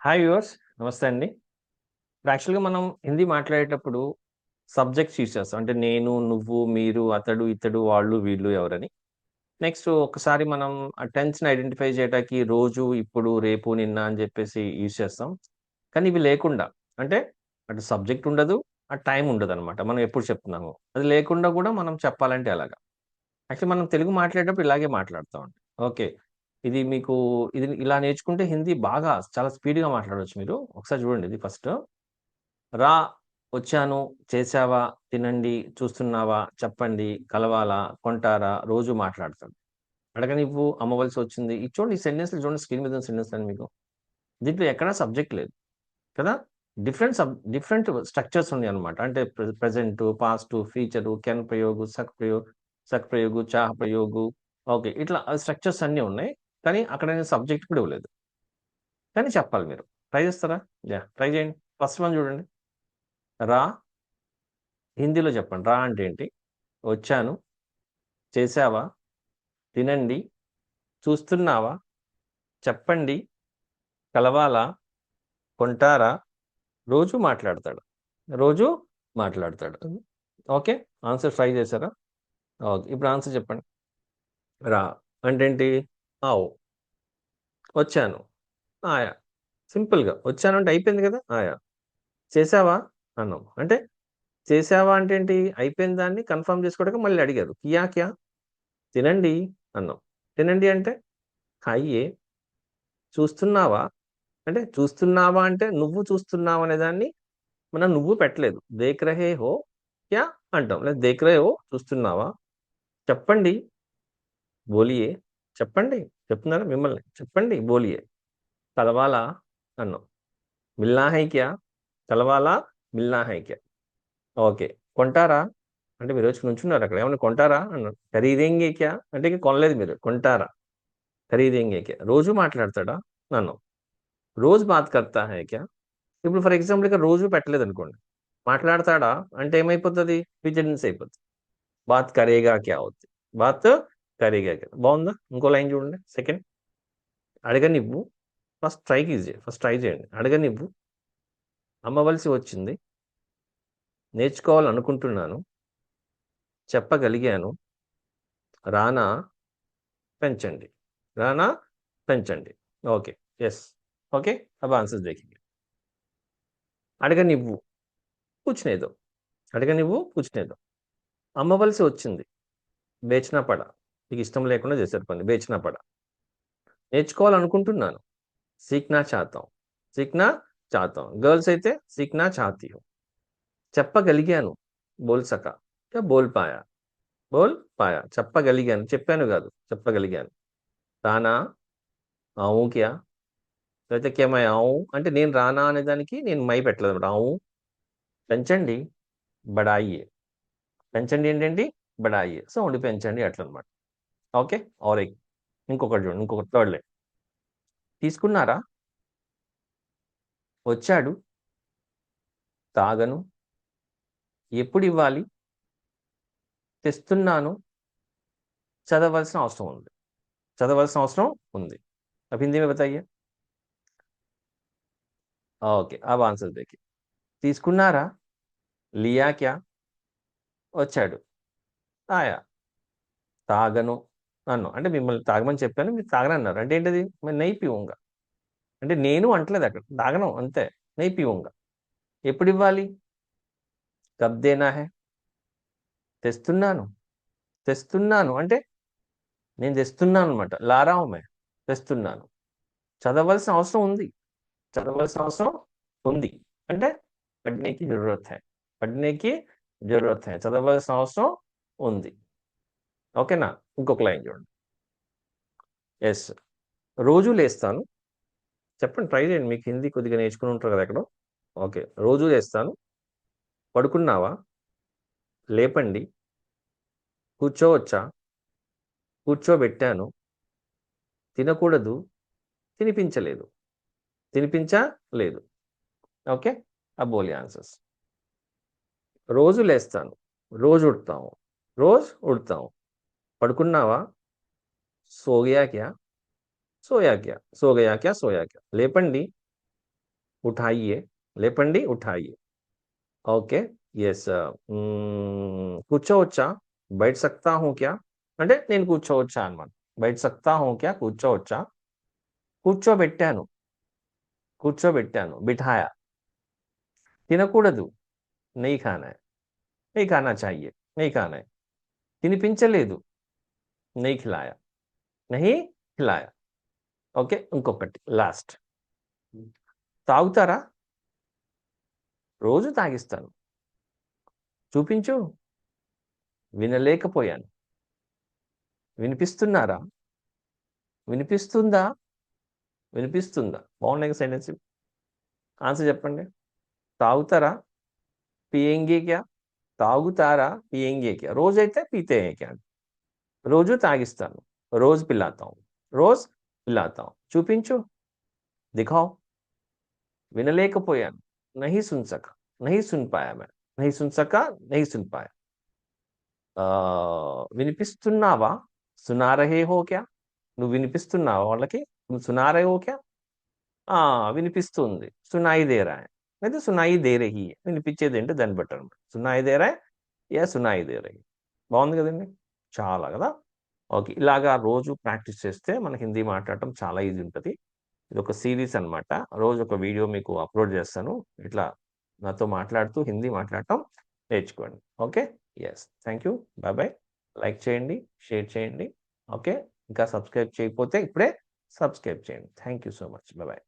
Hi viewers నమస్తే అండి. ఇప్పుడు యాక్చువల్గా మనం హిందీ మాట్లాడేటప్పుడు సబ్జెక్ట్స్ యూజ్ చేస్తాం. అంటే నేను నువ్వు మీరు అతడు ఇతడు వాళ్ళు వీళ్ళు ఎవరని. నెక్స్ట్ ఒకసారి మనం ఆ టెన్స్ని ఐడెంటిఫై చేయడానికి రోజు ఇప్పుడు రేపు నిన్న అని చెప్పేసి యూజ్ చేస్తాం. కానీ ఇవి లేకుండా అంటే అటు సబ్జెక్ట్ ఉండదు ఆ టైం ఉండదు అనమాట మనం ఎప్పుడు చెప్తున్నాము. అది లేకుండా కూడా మనం చెప్పాలంటే అలాగా యాక్చువల్లీ మనం తెలుగు మాట్లాడేటప్పుడు ఇలాగే మాట్లాడుతూ ఉంటాం ఓకే ఇది మీకు ఇది ఇలా నేర్చుకుంటే హిందీ బాగా చాలా స్పీడ్గా మాట్లాడవచ్చు మీరు. ఒకసారి చూడండి ఇది ఫస్ట్. రా వచ్చాను చేసావా తినండి చూస్తున్నావా చెప్పండి కలవాలా కొంటారా రోజు మాట్లాడతాడు అడగనివ్వు అమ్మవలసి వచ్చింది. ఇది చూడండి ఈ చూడండి స్క్రీన్ మీద సెంటెన్స్ అని మీకు. దీంట్లో ఎక్కడా సబ్జెక్ట్ లేదు. కదా? డిఫరెంట్ సబ్ డిఫరెంట్ స్ట్రక్చర్స్ ఉన్నాయి అనమాట అంటే ప్రజెంట్ పాస్ట్ ఫీచరు కెన్ ప్రయోగు సక్ ప్రయోగ్ సక్ ప్రయోగు చాహ ప్రయోగు. ఓకే ఇట్లా స్ట్రక్చర్స్ అన్నీ ఉన్నాయి. కానీ అక్కడ నేను సబ్జెక్ట్ కూడా ఇవ్వలేదు. కానీ చెప్పాలి మీరు. ట్రై చేస్తారా? యా ట్రై చేయండి. ఫస్ట్ వన్ చూడండి. రా. హిందీలో చెప్పండి. రా అంటే ఏంటి? వచ్చాను. చేసావా తినండి. చూస్తున్నావా? చెప్పండి. కలవాలా? కొంటారా? రోజు మాట్లాడతాడు. రోజు మాట్లాడతాడు. ఓకే? ఆన్సర్ ట్రై చేశారా? ఓకే. ఇప్పుడు ఆన్సర్ చెప్పండి. రా అంటే ఏంటి? ఆవు. వచ్చాను. ఆయా. సింపుల్గా. వచ్చాను అంటే అయిపోయింది కదా? ఆయా. చేసావా అన్నాం. అంటే చేసావా అంటే ఏంటి? అయిపోయిన దాన్ని కన్ఫర్మ్ చేసుకోవడానికి మళ్ళీ అడిగారు. కియా క్యా? తినండి అన్నాం. తినండి అంటే? అయ్యే. చూస్తున్నావా? అంటే చూస్తున్నావా అంటే నువ్వు చూస్తున్నావు అనే దాన్ని మనం నువ్వు పెట్టలేదు. దేక్ రహే హో క్యా? అంటాం. లేదా దేక్ రహే హో చూస్తున్నావా? చెప్పండి. బోలియే. చెప్పండి చెప్తున్నారా మిమ్మల్ని? చెప్పండి బోలియే. కలవాలా అన్నాం. మిల్నా తలవాలా? క్యా కలవాలా మిల్నా ఓకే. కొంటారా? అంటే మీరు వచ్చి నుంచున్నారు అక్కడ. ఏమన్నా కొంటారా? అన్నాడు ఖరీదేంగే క్యా? అంటే ఇక కొనలేదు మీరు. కొంటారా? ఖరీదేంగే క్యా? రోజు మాట్లాడతాడా? నన్ను రోజు బాత్ కర్తా హైక్యా ఇప్పుడు ఫర్ ఎగ్జాంపుల్ ఇక రోజు పెట్టలేదు అనుకోండి మాట్లాడతాడా? అంటే ఏమైపోతుంది? విజిడెన్స్ అయిపోతుంది. బాత్ కరేగా క్యా అవుతుంది బాత్ ఖరీగా బాగుందా? ఇంకో లైన్ చూడండి. సెకండ్. అడగనివ్వు. ఫస్ట్ ట్రై చేయండి ఫస్ట్ ట్రై చేయండి. అడగనివ్వు. అమ్మవలసి వచ్చింది. నేర్చుకోవాలనుకుంటున్నాను. చెప్పగలిగాను. రానా పెంచండి. రానా పెంచండి. ఓకే. Yes okay? అబ్బా ఆన్సర్స్ దేఖింగ్ అడగనివ్వు. కూర్చునేదో అడగనివ్వు కూర్చునేదో అమ్మవలసి వచ్చింది. బేచనా పడ. నీకు ఇష్టం లేకుండా చేశారు పని వేచిన పడ. నేర్చుకోవాలనుకుంటున్నాను. సీక్నా చాతం. సీక్నా చాతం. గర్ల్స్ అయితే సీక్నా చాతీ చెప్పగలిగాను. బోల్ సకా. బోల్ పాయా. బోల్ పాయా. చెప్పగలిగాను. చెప్పాను కాదు. చెప్పగలిగాను. రానా? ఆవు క్యా? లేకపోతే కేమై ఆవు? అంటే నేను రానా అనే దానికి నేను మై పెట్టలేదు అనమాట ఆవు? పెంచండి. బడాయి. పెంచండి ఏంటండి? బడాయి. సౌండ్ పెంచండి అట్లనమాట. ఓకే ఆర్ ఇంకొకటి చూడండి ఇంకొకటి థర్డ్ లైన్ తీసుకున్నారా వచ్చాడు తాగను ఎప్పుడు ఇవ్వాలి తెస్తున్నాను చదవలసిన అవసరం ఉంది చదవలసిన అవసరం ఉంది अब हिंदी में बताइए ఓకే अब आंसर देखिए తీసుకున్నారా లియా క్యా వచ్చాడు ఆయా తాగను అన్ను. అంటే మిమ్మల్ని తాగమని చెప్పాను మీరు తాగనన్నారు. అంటే ఏంటది? మరి నెయ్యి పివుంగా. అంటే నేను అంటలేదు అక్కడ. తాగను అంతే. నెయ్యి పివుంగా. ఎప్పుడు ఇవ్వాలి? కబ్దేనా హే? తెస్తున్నాను. తెస్తున్నాను. అంటే నేను తెస్తున్నాను అనమాట లారావమే తెస్తున్నాను. చదవలసిన అవసరం ఉంది. చదవలసిన అవసరం ఉంది. అంటే పడ్నేకి జరూరత్ హై. పడ్నేకి జరూరత్ హై. చదవలసిన అవసరం ఉంది. ఓకేనా ఇంకొక లైన్ చూడండి. ఎస్ రోజు లేస్తాను. చెప్పండి ట్రై చేయండి మీకు హిందీ కొద్దిగా నేర్చుకుని ఉంటారు కదా ఎక్కడో. ఓకే రోజు లేస్తాను. పడుకున్నావా? లేపండి. కూర్చోవచ్చా? కూర్చోబెట్టాను. తినకూడదు. తినిపించలేదు. తినిపించలేదు ఓకే ఆ బోలి ఆన్సర్స్. రోజు లేస్తాను. రోజు ఉడతాము. రోజు ఉడతాము. పడుకున్నావా? సోగయా క్యా? సోయా క్యా? సోగయా క్యా? సోయా క్యా? లేపండి. ఉఠాయియే. లేపండి ఉఠాయియే. ఓకే. ఎస్ మ్మ్, కూర్చోవచ్చా? బయట సక్తా హూ క్యా? అంటే నేను కూర్చోవచ్చా అనమాట బయట సక్తా హూ క్యా? కూర్చోవచ్చా? కూర్చోబెట్టాను. కూర్చోబెట్టాను. బిఠాయా. తినకూడదు. నెయ్యి ఖానా. నెయ్యి ఖానా చాయ్యే. నెయ్యి ఖానా. తినిపించలేదు. నెయ్యి खिलाया। नहीं खिलाया। ఓకే ఇంకొకటి లాస్ట్ తాగుతారా రోజు తాగిస్తాను చూపించు। వినలేకపోయాను। వినిపిస్తున్నారా? వినిపిస్తుందా? వినిపిస్తుందా? బాగున్నాయి సెంటెన్స్ ఆన్సర్ చెప్పండి. తాగుతారా పియంగే క్యా? తాగుతారా? పియంగే క్యా? రోజైతే పీతే క్యా? రోజు తాగిస్తాను. రోజు పిల్లాతాం రోజ్ పిల్లాతాం చూపించు. దిఖావ్. వినలేకపోయాను. నహి సున్సక. నహి సున్పాయా మే నహి సున్సక నహి సున్పాయా. ఆ, వినిపిస్తున్నావా? సునారహే హో క్యా? నువ్వు వినిపిస్తున్నావా వాళ్ళకి? నువ్వు సునారే హో క్యా? ఆ, వినిపిస్తుంది. సునాయి దేరా అయితే సునాయి దేరహి వినిపించేది ఏంటో? దాన్ని బట్టి అనమాట సునాయి దేరా యా సునాయి దేరహి బాగుంది కదండి? చాలా కదా? ఓకే. ఇలాగా రోజు ప్రాక్టీస్ చేస్తే మన హిందీ మాట్లాడటం చాలా ఈజీ ఉంటుంది. ఇది ఒక సిరీస్ అనమాట రోజు ఒక వీడియో మీకు అప్లోడ్ చేస్తాను. ఇట్లా నాతో మాట్లాడుతూ హిందీ మాట్లాడటం నేర్చుకోండి. Okay? Yes thank you bye bye like చేయండి షేర్ చేయండి. ఓకే? ఇంకా సబ్స్క్రైబ్ చేయకపోతే ఇప్పుడే సబ్స్క్రైబ్ చేయండి. Thank you so much bye